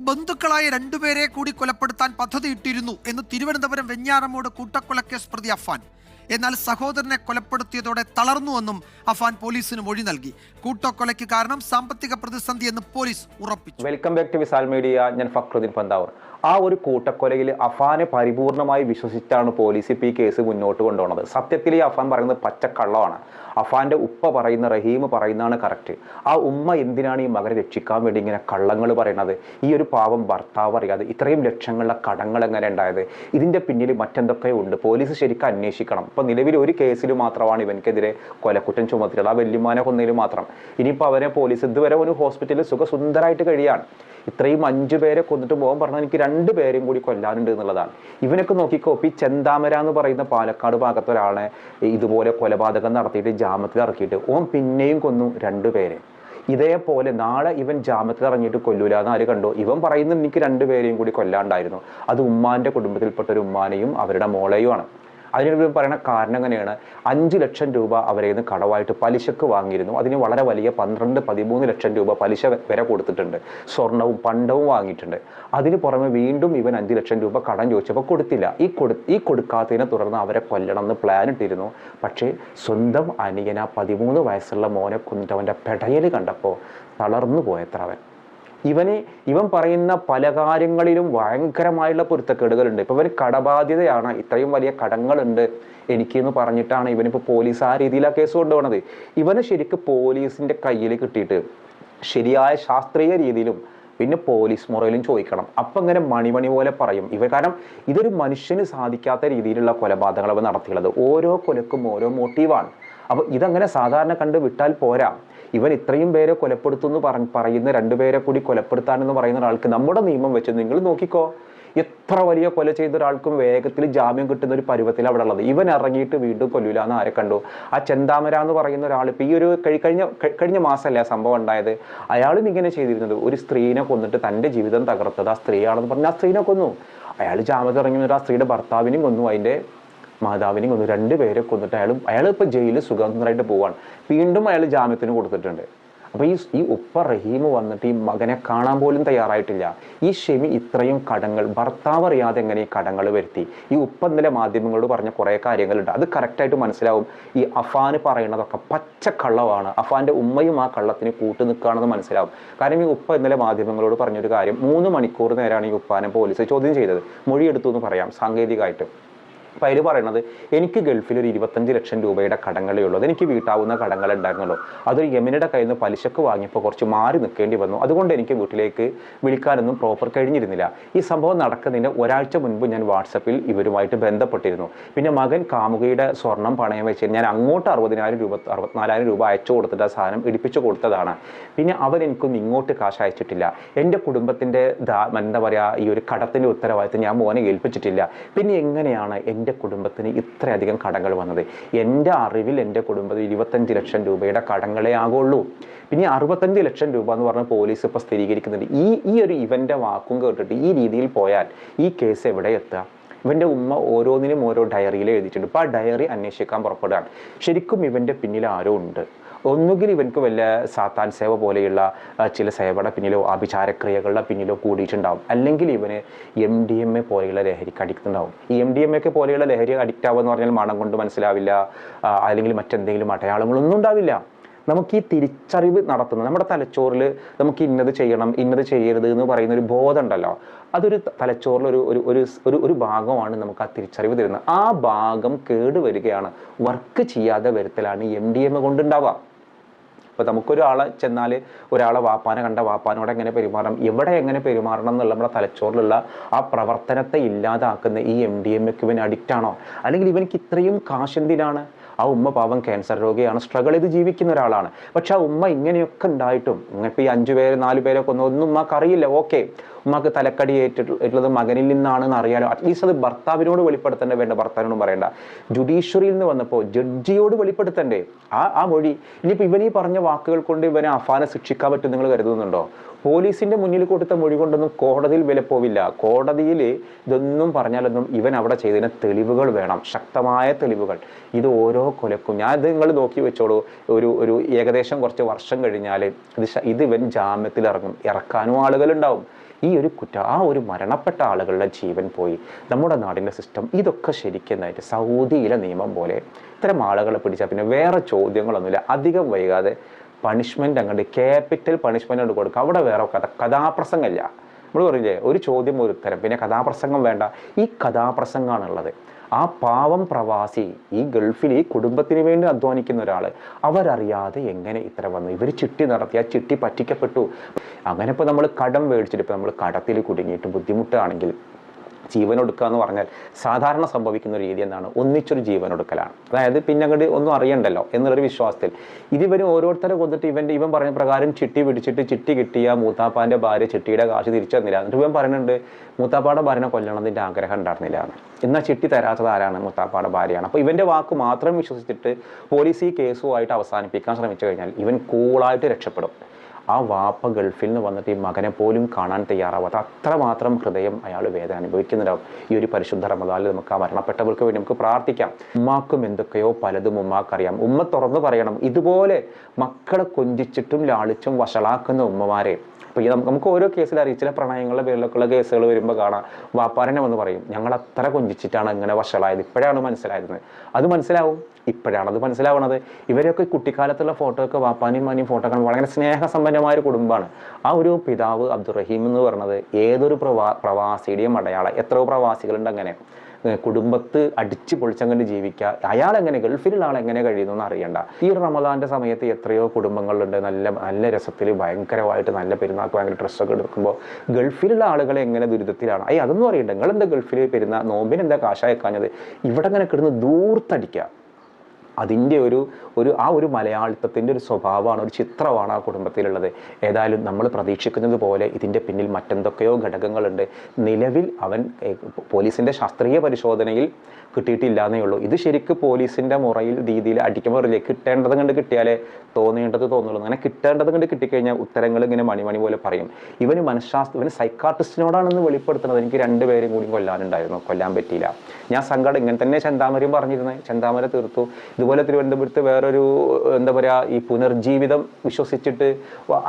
ബന്ധുക്കളായ രണ്ടുപേരെ കൂടി കൊലപ്പെടുത്താൻ പദ്ധതിയിട്ടിരുന്നു എന്ന് തിരുവനന്തപുരം വെഞ്ഞാറമൂട് കൂട്ടക്കൊലക്കേസ് പ്രതി അഫാൻ എന്നാൽ സഹോദരനെ കൊലപ്പെടുത്തിയതോടെ തളർന്നുവെന്നും അഫാൻ പോലീസിന് മൊഴി നൽകി. കൂട്ടക്കൊലയ്ക്ക് കാരണം സാമ്പത്തിക പ്രതിസന്ധി എന്ന് പോലീസ് ഉറപ്പിച്ചു. Welcome back to Visal media ഞാൻ ഫക്രുദ്ദീൻ പന്താവൂർ. ആ ഒരു കൂട്ടക്കൊലയിൽ അഫാനെ പരിപൂർണമായി വിശ്വസിച്ചാണ് പോലീസ് ഇപ്പോൾ ഈ കേസ് മുന്നോട്ട് കൊണ്ടുപോകുന്നത്. സത്യത്തിൽ ഈ അഫാൻ പറയുന്നത് പച്ചക്കള്ളമാണ്. അഫാന്റെ ഉപ്പ പറയുന്ന റഹീം പറയുന്നതാണ് കറക്റ്റ് ആ ഉമ്മ എന്തിനാണ് ഈ മകനെ രക്ഷിക്കാൻ വേണ്ടി ഇങ്ങനെ കള്ളങ്ങൾ പറയുന്നത്? ഈ ഒരു പാവം ഭർത്താവ് അറിയാതെ ഇത്രയും ലക്ഷങ്ങളുടെ കടങ്ങൾ എങ്ങനെ ഉണ്ടായത്? ഇതിന്റെ പിന്നിൽ മറ്റെന്തൊക്കെയോ ഉണ്ട്. പോലീസ് ശരിക്കും അന്വേഷിക്കണം. ഇപ്പൊ നിലവിൽ ഒരു കേസിൽ മാത്രമാണ് ഇവനക്കെതിരെ കൊലക്കുറ്റം ചുമത്തിയത് ആ വല്യമാനെ കൊന്നതിൽ മാത്രം. ഇനിയിപ്പോൾ അവരെ പോലീസ് ഇതുവരെ ഒരു ഹോസ്പിറ്റലിൽ സുഖസുന്ദരമായിട്ട് കഴിയാണ്. ഇത്രയും അഞ്ചു പേരെ കൊന്നിട്ട് പോകാൻ പറഞ്ഞാൽ എനിക്ക് രണ്ട് പേരെയും കൂടി കൊല്ലാനുണ്ട് എന്നുള്ളതാണ്. ഇവനൊക്കെ നോക്കിക്കോ ഈ ചെന്താമര എന്ന് പറയുന്ന പാലക്കാട് ഭാഗത്തെ ഒരാളെ ഇതുപോലെ കൊലപാതകം നടത്തിയിട്ട് ജാമത്തിൽ ഇറക്കിയിട്ട് ഓൻ പിന്നെയും കൊന്നു രണ്ടു പേരെ. ഇതേപോലെ നാളെ ഇവൻ ജാമ്യത്തിൽ ഇറങ്ങിയിട്ട് കൊല്ലൂല എന്ന് ആര് കണ്ടു? ഇവൻ പറയുന്നത് എനിക്ക് രണ്ടുപേരെയും കൂടി കൊല്ലാണ്ടായിരുന്നു. അത് ഉമ്മാന്റെ കുടുംബത്തിൽപ്പെട്ട ഒരു ഉമ്മാനെയും അവരുടെ മോളെയുമാണ്. അതിന് പറയുന്ന കാരണം എങ്ങനെയാണ്? അഞ്ച് ലക്ഷം രൂപ അവരെ നിന്ന് കടവായിട്ട് പലിശക്ക് വാങ്ങിയിരുന്നു. അതിന് വളരെ വലിയ പന്ത്രണ്ട് പതിമൂന്ന് ലക്ഷം രൂപ പലിശ വരെ കൊടുത്തിട്ടുണ്ട്. സ്വർണവും പണ്ടവും വാങ്ങിയിട്ടുണ്ട്. അതിന് പുറമെ വീണ്ടും ഇവൻ അഞ്ച് ലക്ഷം രൂപ കടം ചോദിച്ചപ്പോൾ കൊടുത്തില്ല. ഈ കൊടു ഈ കൊടുക്കാത്തതിനെ തുടർന്ന് അവരെ കൊല്ലണം എന്ന് പ്ലാൻ ഇട്ടിരുന്നു. പക്ഷേ സ്വന്തം അനിയന പതിമൂന്ന് വയസ്സുള്ള മോനെ കൊന്നിട്ട് അവന്റെ പെടയൽ കണ്ടപ്പോൾ തളർന്നു പോയത്ര അവൻ. ഇവന് ഇവൻ പറയുന്ന പല കാര്യങ്ങളിലും ഭയങ്കരമായുള്ള പൊരുത്തക്കേടുകളുണ്ട്. ഇപ്പൊ ഇവന് കടബാധ്യതയാണ്. ഇത്രയും വലിയ കടങ്ങളുണ്ട് എനിക്ക് എന്ന് പറഞ്ഞിട്ടാണ് ഇവനിപ്പോ പോലീസ് ആ രീതിയിലാണ് കേസ് കൊണ്ടുപോകണത് ഇവന് ശരിക്ക് പോലീസിന്റെ കയ്യിൽ കിട്ടിയിട്ട് ശരിയായ ശാസ്ത്രീയ രീതിയിലും പിന്നെ പോലീസ് മുറയിലും ചോദിക്കണം. അപ്പം ഇങ്ങനെ മണിമണി പോലെ പറയും. ഇവ കാരണം ഇതൊരു മനുഷ്യന് സാധിക്കാത്ത രീതിയിലുള്ള കൊലപാതകങ്ങൾ നടത്തിയുള്ളത്. ഓരോ കൊലക്കും ഓരോ മോട്ടീവാണ് അപ്പോൾ ഇതങ്ങനെ സാധാരണ കണ്ട് വിട്ടാൽ പോരാ. ഇവൻ ഇത്രയും പേരെ കൊലപ്പെടുത്തുന്നു പറ പറയുന്ന രണ്ടുപേരെ കൂടി കൊലപ്പെടുത്താനെന്ന് പറയുന്ന ഒരാൾക്ക് നമ്മുടെ നിയമം വെച്ച് നിങ്ങൾ നോക്കിക്കോ. എത്ര വലിയ കൊല ചെയ്ത ഒരാൾക്കും വേഗത്തിൽ ജാമ്യം കിട്ടുന്ന ഒരു പരുവത്തിൽ അവിടെ ഉള്ളത്. ഇവൻ ഇറങ്ങിയിട്ട് വീണ്ടും കൊല്ലൂല എന്ന് ആരെ കണ്ടു? ആ ചെന്താമര എന്ന് പറയുന്ന ഒരാൾ ഇപ്പൊ ഈ ഒരു കഴിഞ്ഞ കഴിഞ്ഞ മാസമല്ലേ ആ സംഭവം ഉണ്ടായത്? അയാളും ഇങ്ങനെ ചെയ്തിരുന്നത്. ഒരു സ്ത്രീനെ കൊന്നിട്ട് തന്റെ ജീവിതം തകർത്തത്. ആ സ്ത്രീയാണെന്ന് പറഞ്ഞ് ആ സ്ത്രീനെ കൊന്നു. അയാൾ ജാമ്യത്തിൽ ഇറങ്ങി ആ സ്ത്രീയുടെ ഭർത്താവിനെയും കൊന്നു. അതിന്റെ മാതാവിനെയും കൊന്നു. രണ്ടുപേരെ കൊന്നിട്ട് അയാൾ അയാൾ ഇപ്പോൾ ജയിലിൽ സുഗന്ധനായിട്ട് പോവാണ്. വീണ്ടും അയാൾ ജാമ്യത്തിന് കൊടുത്തിട്ടുണ്ട്. അപ്പോൾ ഈ ഈ ഉപ്പ റഹീം വന്നിട്ട് ഈ മകനെ കാണാൻ പോലും തയ്യാറായിട്ടില്ല. ഈ ഷെമി ഇത്രയും കടങ്ങൾ ഭർത്താവ് അറിയാതെ എങ്ങനെ ഈ കടങ്ങൾ വരുത്തി? ഈ ഉപ്പ ഇന്നലെ മാധ്യമങ്ങളോട് പറഞ്ഞ കുറേ കാര്യങ്ങളുണ്ട്. അത് കറക്റ്റായിട്ട് മനസ്സിലാവും. ഈ അഫാന് പറയുന്നതൊക്കെ പച്ച കള്ളമാണ് അഫാന്റെ ഉമ്മയും ആ കള്ളത്തിന് കൂട്ടു നിൽക്കുകയാണെന്ന് മനസ്സിലാവും. കാരണം ഈ ഉപ്പ ഇന്നലെ മാധ്യമങ്ങളോട് പറഞ്ഞൊരു കാര്യം മൂന്ന് മണിക്കൂർ നേരമാണ് ഈ ഉപ്പാനെ പോലീസ് ചോദ്യം ചെയ്തത്. മൊഴിയെടുത്തു എന്ന് പറയാം സാങ്കേതികമായിട്ട്. അപ്പോൾ അതിൽ പറയണത് എനിക്ക് ഗൾഫിൽ ഒരു ഇരുപത്തഞ്ച് ലക്ഷം രൂപയുടെ കടങ്ങളേ ഉള്ളൂ. അതെനിക്ക് വീട്ടാവുന്ന കടങ്ങൾ ഉണ്ടായിരുന്നല്ലോ. അതൊരു യമനിയുടെ കയ്യിൽ നിന്ന് പലിശക്ക് വാങ്ങിയപ്പോൾ കുറച്ച് മാറി നിൽക്കേണ്ടി വന്നു. അതുകൊണ്ട് എനിക്ക് വീട്ടിലേക്ക് വിളിക്കാനൊന്നും പ്രോപ്പർ കഴിഞ്ഞിരുന്നില്ല. ഈ സംഭവം നടക്കുന്നതിന് ഒരാഴ്ച മുൻപ് ഞാൻ വാട്സപ്പിൽ ഇവരുമായിട്ട് ബന്ധപ്പെട്ടിരുന്നു. പിന്നെ മകൻ കാമുകയുടെ സ്വർണം പണയം വെച്ച് ഞാൻ അങ്ങോട്ട് അറുപതിനായിരം രൂപ അറുപത്തിനാലായിരം രൂപ അയച്ചു കൊടുത്തിട്ട് ആ സാധനം ഇടിപ്പിച്ചു കൊടുത്തതാണ്. പിന്നെ അവരെനിക്കൊന്നും ഇങ്ങോട്ട് കാശ് അയച്ചിട്ടില്ല. എന്റെ കുടുംബത്തിന്റെ എന്താ പറയുക ഈ ഒരു കടത്തിന്റെ ഉത്തരവാദിത്തം ഞാൻ മോനെ ഏൽപ്പിച്ചിട്ടില്ല. പിന്നെ എങ്ങനെയാണ് എന്റെ കുടുംബത്തിന് ഇത്രയധികം കടങ്ങൾ വന്നത്. എന്റെ അറിവിൽ എന്റെ കുടുംബത്തിൽ ഇരുപത്തഞ്ച് ലക്ഷം രൂപയുടെ കടങ്ങളെ ആകുള്ളൂ. പിന്നെ അറുപത്തഞ്ച് ലക്ഷം രൂപ എന്ന് പറഞ്ഞ പോലീസ് ഇപ്പോൾ സ്ഥിരീകരിക്കുന്നുണ്ട്. ഈ ഈ ഒരു ഇവന്റെ വാക്കും കേട്ടിട്ട് ഈ രീതിയിൽ പോയാൽ ഈ കേസ് എവിടെ എത്തുക? ഇവന്റെ ഉമ്മ ഓരോന്നിനും ഓരോ ഡയറിയിൽ എഴുതിയിട്ടുണ്ട്. ഇപ്പോൾ ആ ഡയറി അന്വേഷിക്കാൻ പുറപ്പെടുകയാണ്. ശരിക്കും ഇവന്റെ പിന്നിൽ ആരോ ഉണ്ട്. ഒന്നുകിൽ ഇവൻക്ക് വല്ല സാത്താൻ സേവ പോലെയുള്ള ചില സേവയുടെ പിന്നിലോ ആഭിചാരക്രിയകളുടെ പിന്നിലോ കൂടിയിട്ടുണ്ടാവും. അല്ലെങ്കിൽ ഇവന് എം ഡി എം എ പോലെയുള്ള ലഹരിക്ക് അഡിക്റ്റ് ഉണ്ടാവും. ഈ എം ഡി എം എ പോലെയുള്ള ലഹരി അഡിക്റ്റ് ആവുക എന്ന് പറഞ്ഞാൽ മണം കൊണ്ട് മനസ്സിലാവില്ല. അല്ലെങ്കിൽ മറ്റെന്തെങ്കിലും അടയാളങ്ങളൊന്നും ഉണ്ടാവില്ല. നമുക്ക് ഈ തിരിച്ചറിവ് നടത്തുന്നത് നമ്മുടെ തലച്ചോറിൽ നമുക്ക് ഇന്നത് ചെയ്യണം ഇന്നത് ചെയ്യരുത് എന്ന് പറയുന്ന ഒരു ബോധം ഉണ്ടല്ലോ അതൊരു തലച്ചോറിൽ ഒരു ഒരു ഒരു ഒരു ഒരു ഭാഗമാണ് നമുക്ക് ആ തിരിച്ചറിവ് തരുന്നത്. ആ ഭാഗം കേടുവരികയാണ്. വർക്ക് ചെയ്യാതെ വരുത്തലാണ് എം ഡി എം കൊണ്ടുണ്ടാവുക. അപ്പോൾ നമുക്കൊരാളെ ചെന്നാൽ ഒരാളെ വാപ്പാനെ കണ്ട വാപ്പാനോട് എങ്ങനെ പെരുമാറണം? എവിടെ എങ്ങനെ പെരുമാറണം എന്നുള്ള നമ്മുടെ തലച്ചോറിലുള്ള ആ പ്രവർത്തനത്തെ ഇല്ലാതാക്കുന്ന ഈ എം ഡി എം എക്ക് ഇവൻ അഡിക്റ്റ് ആണോ? അല്ലെങ്കിൽ ഇവനിക്ക് ഇത്രയും കാശെന്തിനാണ് ആ ഉമ്മ പാവം ക്യാൻസർ രോഗിയാണ്. സ്ട്രഗിൾ ചെയ്ത് ജീവിക്കുന്ന ഒരാളാണ്. പക്ഷെ ആ ഉമ്മ ഇങ്ങനെയൊക്കെ ഉണ്ടായിട്ടും ഇപ്പം ഈ അഞ്ചു പേര് നാല് പേരൊക്കെ ഒന്നും ഒന്നും ഉമ്മക്ക് അറിയില്ല. ഓക്കെ ഉമ്മക്ക് തലക്കടി ഏറ്റിട്ടുള്ളത് മകനിൽ നിന്നാണെന്ന് അറിയാലോ. അറ്റ്ലീസ്റ്റ് അത് ഭർത്താവിനോട് വെളിപ്പെടുത്തേണ്ട വേണ്ട. ഭർത്താവിനോടും പറയേണ്ട. ജുഡീഷ്യറിയിൽ നിന്ന് വന്നപ്പോൾ ജഡ്ജിയോട് വെളിപ്പെടുത്തണ്ടേ? ആ ആ മൊഴി. ഇനിയിപ്പോൾ ഇവനീ പറഞ്ഞ വാക്കുകൾ കൊണ്ട് ഇവനെ അഫാനെ ശിക്ഷിക്കാൻ പറ്റും നിങ്ങൾ കരുതുന്നുണ്ടോ? പോലീസിന്റെ മുന്നിൽ കൊടുത്ത മൊഴി കൊണ്ടൊന്നും കോടതിയിൽ വില പോവില്ല. കോടതിയിൽ ഇതൊന്നും പറഞ്ഞാലൊന്നും ഇവൻ അവിടെ ചെയ്തതിന് തെളിവുകൾ വേണം. ശക്തമായ തെളിവുകൾ. ഇത് ഓരോ കൊലക്കും. ഞാൻ ഇത് നിങ്ങൾ നോക്കി വെച്ചോളൂ. ഒരു ഒരു ഏകദേശം കുറച്ച് വർഷം കഴിഞ്ഞാൽ ഇത് ഇത് ഇവൻ ജാമ്യത്തിൽ ഇറങ്ങും. ഇറക്കാനും ആളുകളുണ്ടാവും ഈ ഒരു കുറ്റ ആ ഒരു മരണപ്പെട്ട ആളുകളുടെ ജീവൻ പോയി. നമ്മുടെ നാടിന്റെ സിസ്റ്റം ഇതൊക്കെ ശരിക്കുന്നതായിട്ട് സൗദിയിലെ നിയമം പോലെ ഇത്തരം ആളുകളെ പിടിച്ചാൽ പിന്നെ വേറെ ചോദ്യങ്ങളൊന്നുമില്ല. അധികം വൈകാതെ പണിഷ്മെന്റ് അങ്ങോട്ട് ക്യാപിറ്റൽ പണിഷ്മെന്റ് അങ്ങോട്ട് കൊടുക്കുക അവിടെ വേറെ കഥ. കഥാപ്രസംഗമില്ല. നമ്മൾ പറയില്ലേ ഒരു ചോദ്യം ഒരു ഉത്തരം പിന്നെ കഥാപ്രസംഗം വേണ്ട. ഈ കഥാപ്രസംഗമാണുള്ളത്. ആ പാവം പ്രവാസി ഈ ഗൾഫിൽ ഈ കുടുംബത്തിന് വേണ്ടി അധ്വാനിക്കുന്ന ഒരാൾ അവരറിയാതെ എങ്ങനെ ഇത്ര വന്നു? ഇവർ ചിട്ടി നടത്തി ആ ചിട്ടി പറ്റിക്കപ്പെട്ടു. അങ്ങനെ ഇപ്പോൾ നമ്മൾ കടം മേടിച്ചിട്ട് ഇപ്പോൾ നമ്മൾ കടത്തിൽ കുടുങ്ങിയിട്ട് ബുദ്ധിമുട്ടാണെങ്കിൽ ജീവൻ ഒടുക്കുക എന്ന് പറഞ്ഞാൽ സാധാരണ സംഭവിക്കുന്ന രീതി എന്താണ്? ഒന്നിച്ചൊരു ജീവനൊടുക്കലാണ്. അതായത് പിന്നെ അങ്ങോട്ട് ഒന്നും അറിയണ്ടല്ലോ എന്നുള്ളൊരു വിശ്വാസത്തിൽ. ഇതിവരും ഓരോരുത്തരെ കൊന്നിട്ട് ഇവന്റെ ഇവൻ പറഞ്ഞ പ്രകാരം ചിട്ടി പിടിച്ചിട്ട് ചിട്ടി കിട്ടിയ മൂത്താപ്പാന്റെ ഭാര്യ ചിട്ടിയുടെ കാശ് തിരിച്ചു തന്നില്ല എന്നിട്ട് ഇവൻ പറയുന്നുണ്ട് മൂത്താപ്പാടെ ഭാര്യനെ കൊല്ലണതിന്റെ ആഗ്രഹം ഉണ്ടായിരുന്നില്ല എന്ന്. എന്നാൽ ചിട്ടി തരാത്തത് ആരാണ്? മൂത്താപ്പാടെ ഭാര്യയാണ്. അപ്പോൾ ഇവന്റെ വാക്ക് മാത്രം വിശ്വസിച്ചിട്ട് പോലീസ് ഈ കേസുമായിട്ട് അവസാനിപ്പിക്കാൻ ശ്രമിച്ചു കഴിഞ്ഞാൽ ഇവൻ കൂളായിട്ട് രക്ഷപ്പെടും. ആ വാപ്പ ഗൾഫിൽ നിന്ന് വന്നിട്ട് ഈ മകനെ പോലും കാണാൻ തയ്യാറാവാത്ത അത്രമാത്രം ഹൃദയം അയാൾ വേദന അനുഭവിക്കുന്നുണ്ടാവും. ഈ ഒരു പരിശുദ്ധ റമദാനിൽ നമുക്ക് ആ മരണപ്പെട്ടവർക്ക് വേണ്ടി നമുക്ക് പ്രാർത്ഥിക്കാം. ഉമ്മാക്കും എന്തൊക്കെയോ പലതും ഉമ്മാക്കറിയാം. ഉമ്മ തുറന്നു പറയണം. ഇതുപോലെ മക്കളെ കൊഞ്ചിച്ചിട്ടും ലാളിച്ചും വഷളാക്കുന്ന ഉമ്മമാരെ അപ്പോൾ ഈ നമുക്ക് ഓരോ കേസിൽ ചില പ്രണയങ്ങളുടെ പേരിലൊക്കെയുള്ള കേസുകൾ വരുമ്പോൾ കാണാം. വാപ്പാരനെ വന്ന് പറയും ഞങ്ങൾ അത്ര കൊഞ്ചിച്ചിട്ടാണ് ഇങ്ങനെ വഷളായത്. ഇപ്പോഴാണ് മനസ്സിലായിരുന്നത് അത് മനസ്സിലാവും. ഇപ്പോഴാണ് അത് മനസ്സിലാവണത്. ഇവരൊക്കെ കുട്ടിക്കാലത്തുള്ള ഫോട്ടോ ഒക്കെ വാപ്പാനും മാനിയും ഫോട്ടോ കാണുമ്പോൾ വളരെ സ്നേഹസമ്പന്നമായ ഒരു കുടുംബമാണ്. ആ ഒരു പിതാവ് അബ്ദുറഹീം എന്ന് പറഞ്ഞത് ഏതൊരു പ്രവാ പ്രവാസിയുടെയും അടയാളം. എത്രയോ പ്രവാസികളുണ്ട് അങ്ങനെ. കുടുംബത്ത് അടിച്ച് പൊളിച്ചങ്ങനെ ജീവിക്കുക അയാൾ എങ്ങനെ ഗൾഫിലുള്ള ആൾ എങ്ങനെ കഴിയുന്നു എന്ന് അറിയണ്ട. ഈ റമദാന്റെ സമയത്ത് എത്രയോ കുടുംബങ്ങളുണ്ട്. നല്ല നല്ല രസത്തിൽ ഭയങ്കരമായിട്ട് നല്ല പെരുന്നാൾക്ക് ഭയങ്കര ഡ്രസ്സൊക്കെ എടുക്കുമ്പോൾ ഗൾഫിലുള്ള ആളുകളെ എങ്ങനെ ദുരിതത്തിലാണ്? അയ്യ അതൊന്നും അറിയണ്ട. നിങ്ങൾ എന്താ ഗൾഫിൽ പെരുന്ന നോമ്പിന് എന്താ കാശായക്കാഞ്ഞത് ഇവിടെ അങ്ങനെ കിടന്ന് ദൂർത്തടിക്കുക അതിന്റെ ഒരു ഒരു ആ ഒരു മലയാളിത്തത്തിന്റെ ഒരു സ്വഭാവമാണ് ഒരു ചിത്രമാണ് ആ കുടുംബത്തിലുള്ളത്. ഏതായാലും നമ്മൾ പ്രതീക്ഷിക്കുന്നത് പോലെ ഇതിന്റെ പിന്നിൽ മറ്റെന്തൊക്കെയോ ഘടകങ്ങളുണ്ട്. നിലവിൽ അവൻ പോലീസിന്റെ ശാസ്ത്രീയ പരിശോധനയിൽ കിട്ടിയിട്ടില്ല എന്നേ ഉള്ളൂ ഇത് ശരിക്ക് പോലീസിന്റെ മുറയിൽ രീതിയിൽ അടിക്കുമ്പോൾ പറയില്ലേ കിട്ടേണ്ടത് കണ്ട് കിട്ടിയാലേ തോന്നേണ്ടത് തോന്നുള്ളൂ. അങ്ങനെ കിട്ടേണ്ടത് കണ്ട് കിട്ടിക്കഴിഞ്ഞാൽ ഉത്തരങ്ങൾ ഇങ്ങനെ മണിമണി പോലെ പറയും. ഇവന് മനഃശാസ്ത്ര ഇവന് സൈക്കാട്രിസ്റ്റിനോടാണെന്ന് വെളിപ്പെടുത്തുന്നത് എനിക്ക് രണ്ടുപേരും കൂടി കൊല്ലാനുണ്ടായിരുന്നു. കൊല്ലാൻ പറ്റിയില്ല. ഞാൻ സങ്കടം ഇങ്ങനെ തന്നെ ചെന്താമരയും പറഞ്ഞിരുന്നത് ചെന്താമര തീർത്തു. ഇതുപോലെ തിരുവനന്തപുരത്ത് വേറൊരു എന്താ പറയുക ഈ പുനർജീവിതം വിശ്വസിച്ചിട്ട്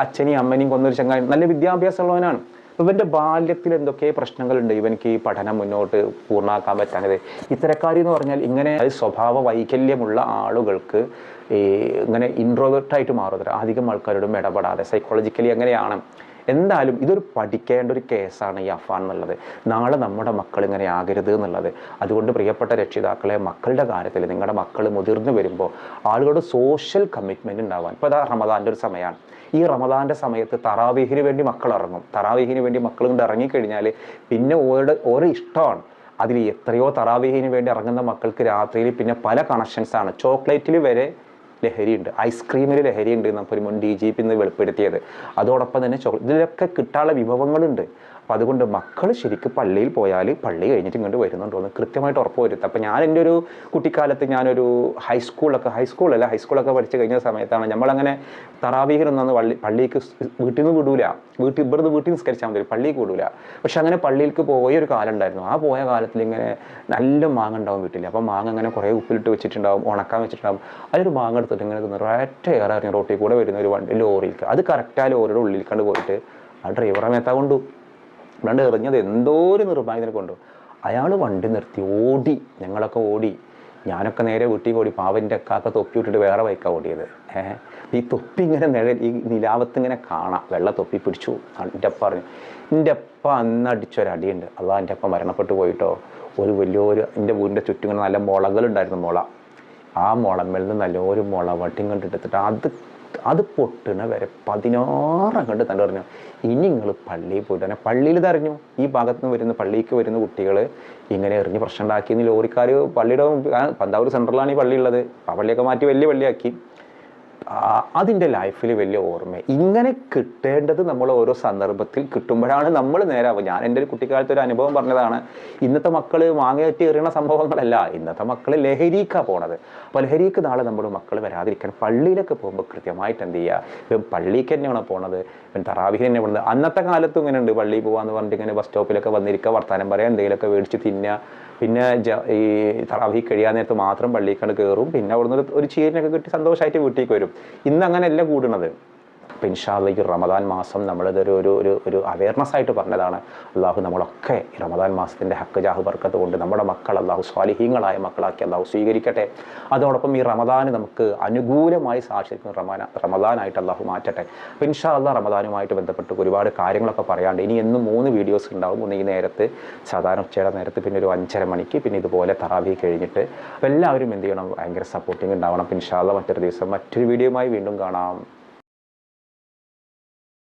അച്ഛനെയും അമ്മനെയും കൊന്നൊരു ചങ്ങായി. നല്ല വിദ്യാഭ്യാസമുള്ളവനാണ്. ഇവന്റെ ബാല്യത്തിൽ എന്തൊക്കെ പ്രശ്നങ്ങളുണ്ട്? ഇവനിക്ക് ഈ പഠനം മുന്നോട്ട് പൂർണമാക്കാൻ പറ്റാത്തത് ഇത്തരക്കാരി എന്ന് പറഞ്ഞാൽ ഇങ്ങനെ സ്വഭാവ വൈകല്യമുള്ള ആളുകൾക്ക് ഈ ഇങ്ങനെ ഇൻട്രോവേർട്ടായിട്ട് മാറുന്നത് അധികം ആൾക്കാരോടും ഇടപെടാതെ സൈക്കോളജിക്കലി എങ്ങനെയാണ് എന്തായാലും ഇതൊരു പഠിക്കേണ്ട ഒരു കേസാണ് ഈ അഫാൻ എന്നുള്ളത്. നാളെ നമ്മുടെ മക്കൾ ഇങ്ങനെ ആകരുത് എന്നുള്ളത്. അതുകൊണ്ട് പ്രിയപ്പെട്ട രക്ഷിതാക്കളെ മക്കളുടെ കാര്യത്തിൽ നിങ്ങളുടെ മക്കൾ മുതിർന്നു വരുമ്പോൾ ആളുകളുടെ സോഷ്യൽ കമ്മിറ്റ്മെന്റ് ഉണ്ടാവാൻ. ഇപ്പോൾ അതാ റമദാന്റെ ഒരു സമയമാണ്. ഈ റമദാന്റെ സമയത്ത് തറാവീഹിന് വേണ്ടി മക്കൾ ഇറങ്ങും. തറാവീഹിന് വേണ്ടി മക്കൾ കൊണ്ട് ഇറങ്ങിക്കഴിഞ്ഞാൽ പിന്നെ ഓരോ ഓരോ ഇഷ്ടമാണ്. അതിൽ എത്രയോ തറാവീഹിന് വേണ്ടി ഇറങ്ങുന്ന മക്കൾക്ക് രാത്രിയിൽ പിന്നെ പല കണക്ഷൻസാണ് ചോക്ലേറ്റിൽ വരെ ലഹരിയുണ്ട്. ഐസ്ക്രീമിൽ ലഹരിയുണ്ട് എന്ന് ഒരു മുൻ ഡി ജി പി ഇന്ന് വെളിപ്പെടുത്തിയത്. അതോടൊപ്പം തന്നെ ചോക്ലേറ്റ് ഇതിലൊക്കെ കിട്ടാനുള്ള വിഭവങ്ങളുണ്ട്. അപ്പം അതുകൊണ്ട് മക്കൾ ശരിക്കും പള്ളിയിൽ പോയാൽ പള്ളി കഴിഞ്ഞിട്ട് ഇങ്ങോട്ട് വരുന്നുണ്ടോ എന്ന് കൃത്യമായിട്ട് ഉറപ്പ് വരുത്തുക അപ്പം ഞാൻ എന്റെ ഒരു കുട്ടിക്കാലത്ത് ഞാനൊരു ഹൈസ്കൂളൊക്കെ ഹൈസ്കൂളല്ല ഹൈസ്കൂളൊക്കെ പഠിച്ച് കഴിഞ്ഞ സമയത്താണ് നമ്മളങ്ങനെ തറാവീഹിനൊന്നും പള്ളി പള്ളിക്ക് വീട്ടിൽ നിന്ന് വിടൂല. വീട്ടിൽ ഇവിടുന്ന് വീട്ടിൽ നിസ്കരിച്ചാൽ മതി പള്ളിക്ക് വിടൂല. പക്ഷെ അങ്ങനെ പള്ളിയിലേക്ക് പോയ ഒരു കാലം ഉണ്ടായിരുന്നു ആ പോയ കാലത്തിൽ ഇങ്ങനെ നല്ല മാങ്ങ ഉണ്ടാവും വീട്ടിൽ അപ്പം മാങ്ങ അങ്ങനെ കുറേ ഉപ്പിലിട്ട് വെച്ചിട്ടുണ്ടാവും ഉണക്കാൻ വെച്ചിട്ടുണ്ടാവും. അതിലൊരു മാങ്ങ എടുത്തിട്ട് ഇങ്ങനെ തിന്നു ഒരൊറ്റ ഏറെ റോട്ടിൽ കൂടെ വരുന്ന ഒരു വണ്ടി ലോറിയിലേക്ക് അത് കറക്റ്റ് ആ ലോറിയുടെ ഉള്ളിൽ കണ്ട് പോയിട്ട് ആ ഡ്രൈവറെ മേത്താ കൊണ്ടു. അല്ലാണ്ട് എറിഞ്ഞത് എന്തോ ഒരു നിർഭാഗ്യത്തിനെ കൊണ്ടു. അയാൾ വണ്ടി നിർത്തി ഓടി ഞങ്ങളൊക്കെ ഓടി. ഞാനൊക്കെ നേരെ വീട്ടിൽ ഓടി പാവന്റെ അക്കാക്ക തൊപ്പി വിട്ടിട്ട് വേറെ ബൈക്കാണ് ഓടിയത്. ഏഹ് ഈ തൊപ്പി ഇങ്ങനെ നിഴൽ ഈ നിലാവത്ത് ഇങ്ങനെ കാണാം. വെള്ള തൊപ്പി പിടിച്ചു. എന്റെ അപ്പ പറഞ്ഞു എന്റെ അപ്പ അന്ന് അടിച്ചൊരടിയുണ്ട്. അതാ എന്റെ അപ്പ മരണപ്പെട്ടു പോയിട്ടോ. ഒരു വലിയൊരു എന്റെ വീടിന്റെ ചുറ്റും ഇങ്ങനെ നല്ല മുളകളുണ്ടായിരുന്നു മുള. ആ മുളമ്മൽ നിന്ന് നല്ലൊരു മുള വട്ടിയും കണ്ടെടുത്തിട്ട് അത് അത് പൊട്ടണ വരെ പതിനാറ് കണ്ട് തന്നെ പറഞ്ഞു. ഇനി നിങ്ങൾ പള്ളിയിൽ പോയിട്ട് തന്നെ പള്ളിയിൽ തറിഞ്ഞു ഈ ഭാഗത്ത് നിന്ന് വരുന്ന പള്ളിക്ക് വരുന്ന കുട്ടികൾ ഇങ്ങനെ എറിഞ്ഞ് പ്രശ്നം ഉണ്ടാക്കി ലോറിക്കാർ പള്ളിയുടെ പന്താവൂർ സെൻട്രലാണ് ഈ പള്ളി ഉള്ളത്. ആ പള്ളിയൊക്കെ മാറ്റി വലിയ പള്ളിയാക്കി. അതിന്റെ ലൈഫിൽ വലിയ ഓർമ്മ. ഇങ്ങനെ കിട്ടേണ്ടത് നമ്മൾ ഓരോ സന്ദർഭത്തിൽ കിട്ടുമ്പോഴാണ് നമ്മൾ നേരാവുക. ഞാൻ എന്റെ ഒരു കുട്ടിക്കാലത്ത് ഒരു അനുഭവം പറഞ്ഞതാണ് ഇന്നത്തെ മക്കൾ മാങ്ങയറ്റി എറിയണ സംഭവങ്ങളല്ല ഇന്നത്തെ മക്കൾ ലഹരിക്കാണ് പോണത്. അപ്പോൾ ലഹരിക്ക് നാളെ നമ്മൾ മക്കൾ വരാതിരിക്കാൻ പള്ളിയിലൊക്കെ പോകുമ്പോൾ കൃത്യമായിട്ട് എന്ത് ചെയ്യുക ഇപ്പം പള്ളിക്ക് തന്നെയാണ് പോണത്? ഇപ്പം തറാവിഹി തന്നെ പോണത്? അന്നത്തെ കാലത്തും ഇങ്ങനെ ഉണ്ട് പള്ളിയിൽ പോകാന്ന് പറഞ്ഞിട്ട് ഇങ്ങനെ ബസ് സ്റ്റോപ്പിലൊക്കെ വന്നിരിക്കുക വർത്താനം പറയാം എന്തെങ്കിലുമൊക്കെ മേടിച്ച് തിന്നുക പിന്നെ ഈ തറാവി കഴിയാൻ നേരത്ത് മാത്രം പള്ളിക്കണ്ട് കയറും പിന്നെ അവിടുന്ന് ഒരു ചീരനൊക്കെ കിട്ടി സന്തോഷമായിട്ട് വീട്ടിലേക്ക് വരും. ഇന്ന് അങ്ങനെയല്ല കൂടുന്നത് അപ്പോൾ ഇൻഷാല്ല ഈ റമദാൻ മാസം നമ്മളിതൊരു ഒരു ഒരു ഒരു അവയർനെസ് ആയിട്ട് പറഞ്ഞതാണ്. അള്ളാഹു നമ്മളൊക്കെ ഈ റമദാൻ മാസത്തിന്റെ ഹക്ക് ജാഹു ബർക്കത്ത് കൊണ്ട് നമ്മുടെ മക്കൾ അള്ളാഹു സ്വാലിഹീങ്ങളായ മക്കളാക്കി അള്ളാഹു സ്വീകരിക്കട്ടെ. അതോടൊപ്പം ഈ റമദാൻ നമുക്ക് അനുകൂലമായി സാക്ഷിക്കുന്ന റമാന റമദാനായിട്ട് അള്ളാഹു മാറ്റട്ടെ. അപ്പോൾ ഇൻഷാ അള്ളാഹ് റമദാനുമായിട്ട് ബന്ധപ്പെട്ട് ഒരുപാട് കാര്യങ്ങളൊക്കെ പറയാണ്ട് ഇനി എന്നും മൂന്ന് വീഡിയോസ് ഉണ്ടാവും. ഒന്ന് ഈ നേരത്ത് സാധാരണ ഉച്ചയുടെ നേരത്ത് പിന്നെ ഒരു അഞ്ചര മണിക്ക് പിന്നെ ഇതുപോലെ തറാവി കഴിഞ്ഞിട്ട് അപ്പോൾ എല്ലാവരും എന്ത് ചെയ്യണം? ഭയങ്കര സപ്പോർട്ടിങ് ഉണ്ടാവണം. പിൻഷാ ഇൻഷാ അള്ളാഹ് മറ്റൊരു ദിവസം മറ്റൊരു വീഡിയോയുമായി വീണ്ടും കാണാം.